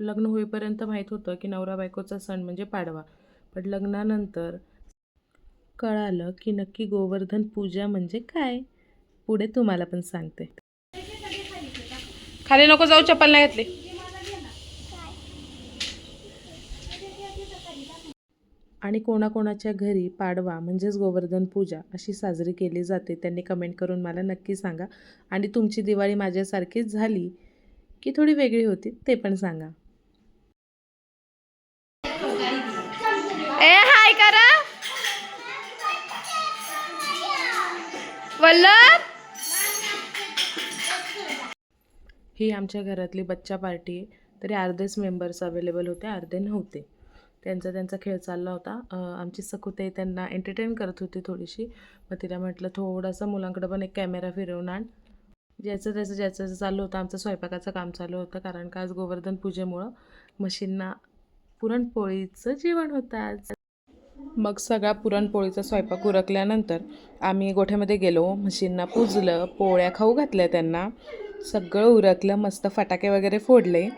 लग्न होईपर्यंत माहीत होतं की नवरा बायकोचा सण म्हणजे पाडवा. पण लग्नानंतर कळालं की नक्की गोवर्धन पूजा म्हणजे काय? पुढे तुम्हाला पण सांगते. खाली नको जाऊ चप्पल नाही घातली. आणि कोणाकोणाच्या घरी पाडवा म्हणजेच गोवर्धन पूजा अशी साजरी केली जाते त्यांनी कमेंट करून मला नक्की सांगा. आणि तुमची दिवाळी माझ्यासारखीच झाली की थोडी वेगळी होती ते पण सांगा. ए हाय करा. वल्लभ. ही आमच्या घरातली बच्चा पार्टी आहे. तरी अर्धेच मेंबर्स अवेलेबल होते अर्धे नव्हते. त्यांचा त्यांचा खेळ चालला होता. आमची सकुते त्यांना एंटरटेन करत होती थोडीशी. मग तिला म्हटलं थोडासा मुलांकडं पण एक कॅमेरा फिरवून आण. ज्याचं त्याचं ज्याचं चालू होतं आमचं स्वयंपाकाचं काम चालू होतं. कारण का आज गोवर्धन पूजेमुळं म्हशींना पुरणपोळीचं जेवण होतं आज. मग सगळा पुरणपोळीचा स्वयंपाक उरकल्यानंतर आम्ही गोठ्यामध्ये गेलो. म्हशींना पुजलं पोळ्या खाऊ घातल्या त्यांना. सगळं उरकलं मस्त फटाके वगैरे फोडले.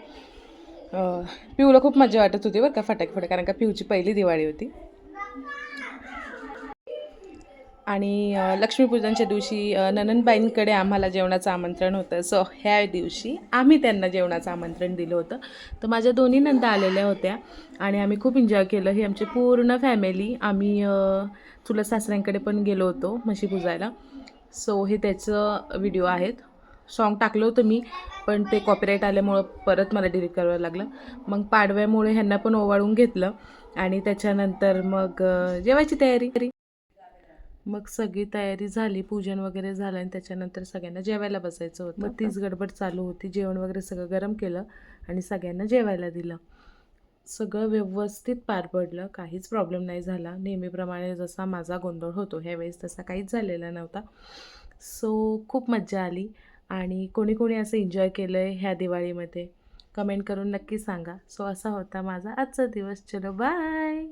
पिऊला खूप मजा वाटत होती बरं का फटाके फोडे कारण का पिऊची पहिली दिवाळी होती. आणि लक्ष्मीपूजनच्या दिवशी ननंदबाईंकडे आम्हाला जेवणाचं आमंत्रण होतं. सो ह्या दिवशी आम्ही त्यांना जेवणाचं आमंत्रण दिलं होतं. तर माझ्या दोन्ही नंदा आलेल्या होत्या आणि आम्ही खूप एन्जॉय केलं. ही आमची पूर्ण फॅमिली आम्ही तुला चुलत सासऱ्यांकडे पण गेलो होतो म्हशी पुजायला. सो हे त्याचं व्हिडिओ आहेत. सॉन्ग टाकलं होतं मी पण ते कॉपीराईट आल्यामुळं परत मला डिलीट करावं लागलं. मग पाडव्यामुळे ह्यांना पण ओवाळून घेतलं आणि त्याच्यानंतर मग जेवायची तयारी. मग सगळी तयारी झाली पूजन वगैरे झालं आणि त्याच्यानंतर सगळ्यांना जेवायला बसायचं होतं. मग तीच गडबड चालू होती. जेवण वगैरे सगळं गरम केलं आणि सगळ्यांना जेवायला दिलं. सगळं व्यवस्थित पार पडलं. काहीच प्रॉब्लेम नाही झाला. नेहमीप्रमाणे जसा माझा गोंधळ होतो ह्यावेळेस तसा काहीच झालेला नव्हता. सो खूप मज्जा आली आणि कोणी कोणी असं एन्जॉय केलं आहे ह्या दिवाळीमध्ये. कमेंट करून नक्की सांगा. सो असा होता माझा आजचा दिवस. चलो बाय